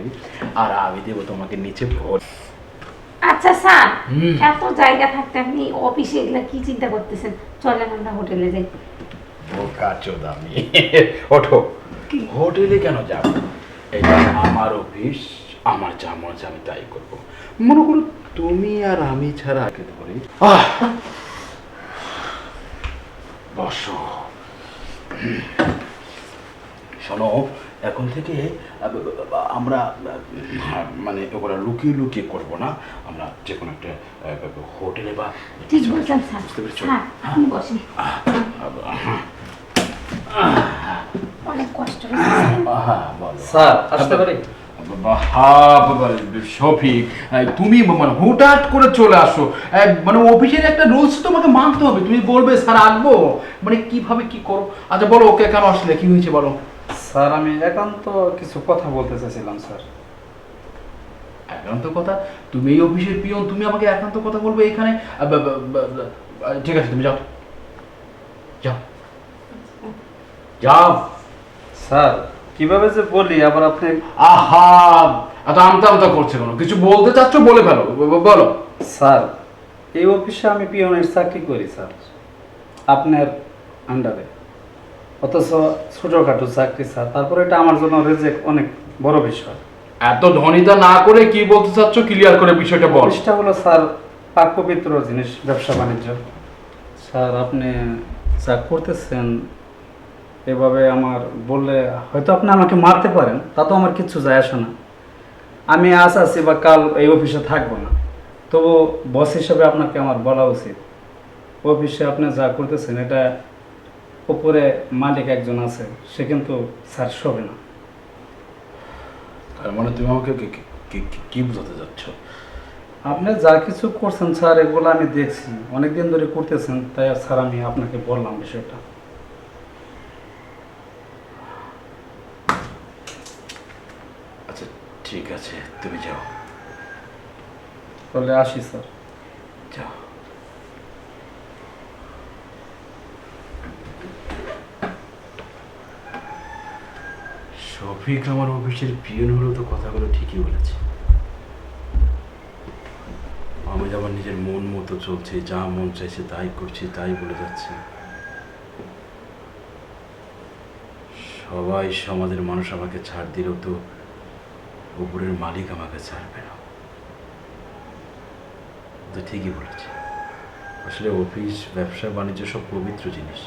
করে আর আমি দেবো তোমাকে নিচে ভোট। আচ্ছা স্যার এত জায়গা থাকতে আপনি অফিসে এগুলা কি চিন্তা করতেছেন? চলেন আমরা হোটেলে যাই। বোকা চোদামি ওঠো। হোটেলে কেন যাব? এটা আমার অফিস আমার যা মন চায় আমি তাই করব। মনে করো তুমি আর আমি ছাড়া আগে ধরে? বসো। শোনো এখন থেকে আমরা মানে ওগুলো লুকিয়ে লুকিয়ে করব না। আমরা যে কোনো একটা হোটেলে বা বুঝতে পেরেছ? হ্যাঁ অনেক কষ্ট স্যার আসতে পারি? শফিক তুমি মানে হুটহাট করে চলে আসো। মানে অফিসের একটা রুলস তোমাকে মানতে হবে। তুমি বলবে স্যার আসব। মানে কীভাবে কি করো? আচ্ছা বলো ওকে কেন আসলে? কি হয়েছে বলো? স্যার আমি একান্ত কিছু কথা বলতে চাইছিলাম স্যার। একান্ত কথা? তুমি এই অফিসের পিয়ন তুমি আমাকে একান্ত কথা বলবে এখানে? ঠিক আছে তুমি যাও। যাও। যাও। স্যার কীভাবে যে বলি আবার আপনি আহা! এত আমতা আমতা করছে কেন? কিছু বলতে চাচ্ছ বলে ফেলো বলো। স্যার এই অফিসে আমি পিয়নের চাকরি করি স্যার। আপনার আন্ডারে। অথচ ছোটোখাটো চাকরি স্যার তারপরে এটা আমার জন্য রেজেক্ট অনেক বড় বিষয়। এত ধনিতা না করে কি বলতে চাচ্ছ? ক্লিয়ার করে বিষয়টা বল। অফিসটা হলো স্যার পাক পবিত্র জিনিস ব্যবসা বাণিজ্য। স্যার আপনি যা করতেছেন এভাবে আমার বললে হয়তো আপনি আমাকে মারতে পারেন তা তো আমার কিচ্ছু যায় আসে না। আমি আজ আছি বা কাল এই অফিসে থাকব না। তবু বস হিসাবে আপনাকে আমার বলা উচিত। অফিসে আপনি যা করতেছেন এটা উপরে মালিক একজন আছে সে কিন্তু স্যার শোবে না। তার মানে তুমি আমাকে কি- কি- কি- কি- কি বোঝাতে যাচ্ছ? আপনি যা কিছু করছেন স্যার এগুলো আমি দেখছি। অনেকদিন ধরে করতেছেন তাই স্যার আমি আপনাকে বললাম বিষয়টা। আচ্ছা ঠিক আছে তুমি যাও। তাহলে আসি স্যার। যাও। শফিক আমার অফিসের পিয়ন হলেও তো কথাগুলো ঠিকই বলেছে। আমি আমার নিজের মন মতো চলছে, যা মন চাইছে তাই করছি, তাই বলে যাচ্ছে। সবাই সমাজের মানুষ আমাকে ছাড় দিলেও তো উপরের মালিক আমাকে ছাড়বে না। তো ঠিকই বলেছে। আসলে অফিস, ব্যবসা, বাণিজ্য সব পবিত্র জিনিস।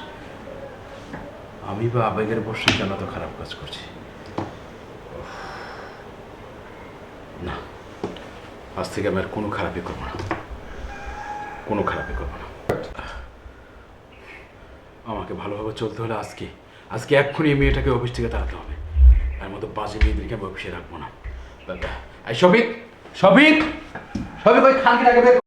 আমি বা আবেগের বসে কেন তো খারাপ কাজ করছি? না। আজ থেকে আমি আর কোনো খারাপই করব না। কোনো খারাপই করব না। আমাকে ভালোভাবে চলতে হলে আজকে আজকে এক্ষুনি এই মেয়েটাকে অফিস থেকে তাড়াতে হবে? আর মতো বাজে মেয়েদেরকে আমি অফিসে রাখব না। সবিক সবিক সবিক ওই খানকে